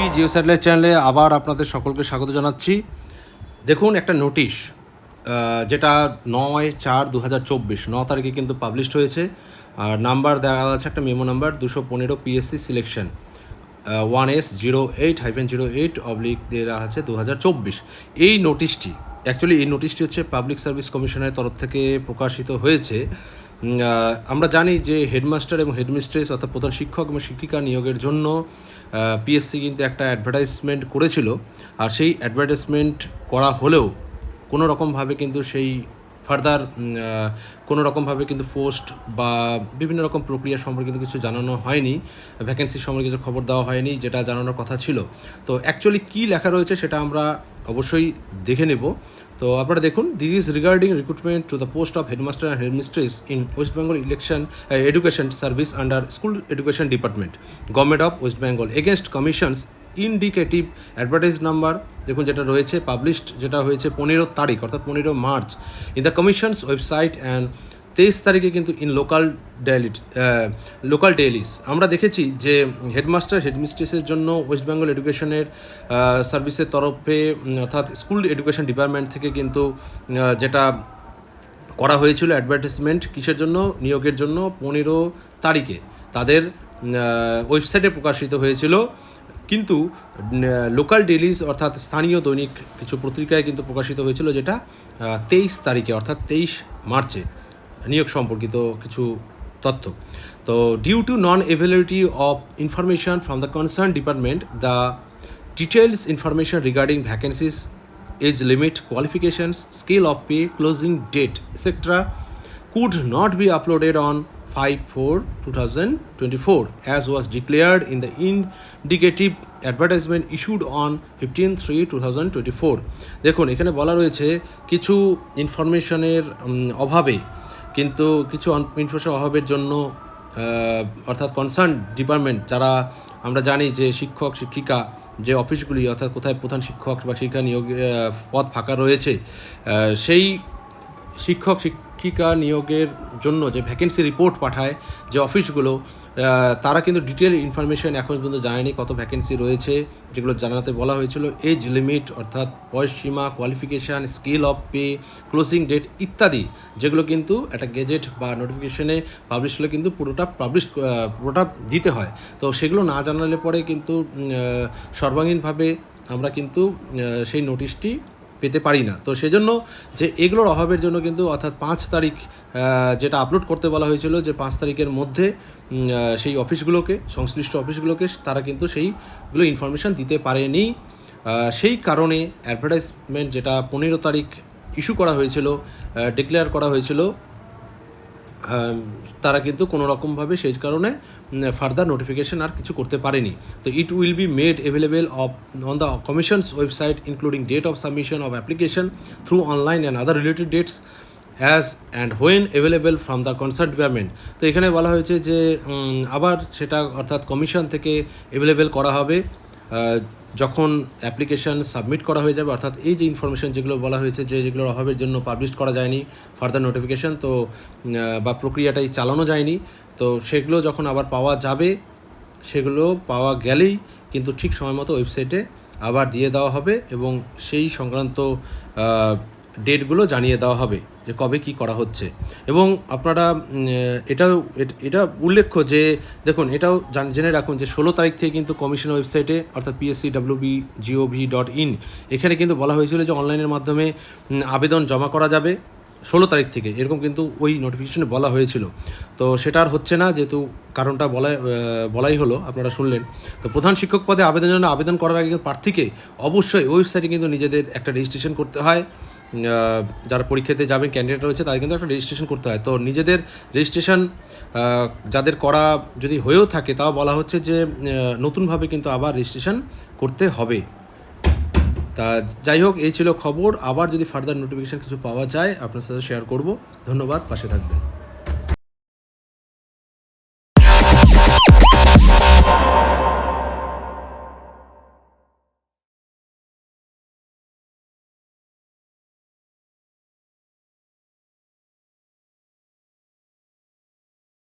SP Jio satellite চ্যানেলে আবার আপনাদের সকলকে স্বাগত জানাচ্ছি। দেখুন, একটা নোটিশ যেটা নয় চার দু হাজার চব্বিশ, ন তারিখে কিন্তু পাবলিশড হয়েছে। আর নাম্বার দেওয়া আছে, একটা মেমো নাম্বার, দুশো পনেরো PSC selection one S zero eight hyphen zero eight oblique দেওয়া আছে দু হাজার চব্বিশ। এই নোটিশটি অ্যাকচুয়ালি এই নোটিশটি হচ্ছে পাবলিক সার্ভিস কমিশনের তরফ থেকে প্রকাশিত হয়েছে। আমরা জানি যে হেডমাস্টার এবং হেডমিস্ট্রেস অর্থাৎ প্রধান শিক্ষক এবং শিক্ষিকা নিয়োগের জন্য পিএসসি কিন্তু একটা অ্যাডভার্টাইজমেন্ট করেছিল। আর সেই অ্যাডভার্টাইজমেন্ট করা হলেও কোনো রকমভাবে কিন্তু সেই ফার্দার কোনো রকমভাবে কিন্তু পোস্ট বা বিভিন্ন রকম প্রক্রিয়া সম্পর্কে কিন্তু কিছু জানানো হয়নি। ভ্যাকেন্সি সম্পর্কে কিছু খবর দেওয়া হয়নি, যেটা জানানোর কথা ছিল। তো অ্যাকচুয়ালি কী লেখা রয়েছে সেটা আমরা অবশ্যই দেখে নেব। তো আপনারা দেখুন this is regarding recruitment to the post of headmaster and headmistress in West Bengal election education service under school education department government of West Bengal against commission's indicative advertise number দেখুন যেটা রয়েছে পাবলিশড যেটা হয়েছে পনেরো তারিখ, অর্থাৎ পনেরো March in the commission's website and তেইশ তারিখে কিন্তু in local daily local dailies আমরা দেখেছি যে হেডমাস্টার হেডমিস্ট্রেসের জন্য ওয়েস্ট বেঙ্গল এডুকেশনের সার্ভিসের তরফে অর্থাৎ স্কুল এডুকেশন ডিপার্টমেন্ট থেকে কিন্তু যেটা করা হয়েছিল অ্যাডভার্টাইজমেন্ট কিসের জন্য? নিয়োগের জন্য পনেরো তারিখে। তাদের ওয়েবসাইটে প্রকাশিত হয়েছিল। কিন্তু লোকাল ডেলিজ অর্থাৎ স্থানীয় দৈনিক কিছু পত্রিকায় কিন্তু প্রকাশিত হয়েছিল যেটা তেইশ তারিখে, অর্থাৎ তেইশ মার্চে। নিয়োগ সম্পর্কিত কিছু তথ্য। তো due to non availability of information from the concern department the details information regarding vacancies age limit qualifications scale of pay closing date etcetera could not be uploaded on five four two thousand twenty four as was declared in the indicative advertisement issued on fifteen three two thousand twenty four দেখুন, এখানে বলা রয়েছে কিছু ইনফরমেশনের অভাবে কিন্তু কিছু information অভাবের জন্য অর্থাৎ কনসার্ন ডিপার্টমেন্ট যারা আমরা জানি যে শিক্ষক, শিক্ষিকা যে অফিসগুলি অর্থাৎ কোথায় প্রধান শিক্ষক বা শিক্ষা নিয়োগ পদ ফাঁকা রয়েছে সেই শিক্ষক শিক্ষিকা নিয়োগের জন্য যে ভ্যাকেন্সি রিপোর্ট পাঠায় যে অফিসগুলো তারা কিন্তু ডিটেল ইনফরমেশন এখন পর্যন্ত জানেনি কত ভ্যাকেন্সি রয়েছে, যেগুলো জানাতে বলা হয়েছিল। এজ লিমিট অর্থাৎ বয়স সীমা qualification skill of pay closing date ইত্যাদি, যেগুলো কিন্তু একটা গেজেট বা নোটিফিকেশনে পাবলিশ হলে কিন্তু পুরোটা পাবলিশ পুরোটা দিতে হয়। তো সেগুলো না জানালে পরে কিন্তু সর্বাঙ্গীনভাবে আমরা কিন্তু সেই নোটিশটি পেতে পারি না। তো সেজন্য যে এগুলোর অভাবের জন্য কিন্তু অর্থাৎ পাঁচ তারিখ যেটা আপলোড করতে বলা হয়েছিল যে পাঁচ তারিখের মধ্যে সেই অফিসগুলোকে, সংশ্লিষ্ট অফিসগুলোকে তারা কিন্তু সেইগুলো ইনফরমেশান দিতে পারেনি। সেই কারণে অ্যাডভার্টাইজমেন্ট যেটা পনেরো তারিখ ইস্যু করা হয়েছিল ডিক্লেয়ার করা হয়েছিল তারা কিন্তু কোনো রকমভাবে সেই কারণে ফার্দার নোটিফিকেশন আর কিছু করতে পারেনি। তো it will be made available of on the commission's website including date of submission of application through online and other related dates as and when available from the concerned department তো এখানে বলা হয়েছে যে আবার সেটা অর্থাৎ কমিশন থেকে available করা হবে যখন অ্যাপ্লিকেশন সাবমিট করা হয়ে যাবে। অর্থাৎ এই যে ইনফরমেশন যেগুলো বলা হয়েছে যে যেগুলোর অভাবের জন্য পাবলিশ করা যায়নি ফার্দার নোটিফিকেশন তো বা প্রক্রিয়াটাই চালানো যায়নি। তো সেগুলো যখন আবার পাওয়া যাবে, সেগুলো পাওয়া গেলেই কিন্তু ঠিক সময় মতো ওয়েবসাইটে আবার দিয়ে দেওয়া হবে এবং সেই সংক্রান্ত ডেটগুলো জানিয়ে দেওয়া হবে যে কবে কি করা হচ্ছে। এবং আপনারা এটাও, এটা উল্লেখ্য যে, দেখুন, এটাও জান- জেনে রাখুন যে ষোলো তারিখ থেকে কিন্তু কমিশন ওয়েবসাইটে, অর্থাৎ PSC WB gov dot in এখানে কিন্তু বলা হয়েছিল যে অনলাইনের মাধ্যমে আবেদন জমা করা যাবে। ষোলো তারিখ থেকে, এরকম কিন্তু ওই নোটিফিকেশনে বলা হয়েছিল। তো সেটা আর হচ্ছে না, যেহেতু কারণটা বলা বলাই হলো, আপনারা শুনলেন। তো প্রধান শিক্ষক পদে আবেদনের জন্য আবেদন করার আগে কিন্তু প্রার্থীকে অবশ্যই ওয়েবসাইটে কিন্তু নিজেদের একটা রেজিস্ট্রেশন করতে হয়। যারা পরীক্ষাতে যাবেন ক্যান্ডিডেট রয়েছে, তাদের কিন্তু একটা রেজিস্ট্রেশন করতে হয়। তো নিজেদের রেজিস্ট্রেশন যাদের করা যদি হয়েও থাকে, তাও বলা হচ্ছে যে নতুনভাবে কিন্তু আবার রেজিস্ট্রেশন করতে হবে। তা যাই হোক, এই ছিল খবর। আবার যদি ফার্দার নোটিফিকেশান কিছু পাওয়া যায়, আপনার সাথে শেয়ার করব। ধন্যবাদ, পাশে থাকবেন।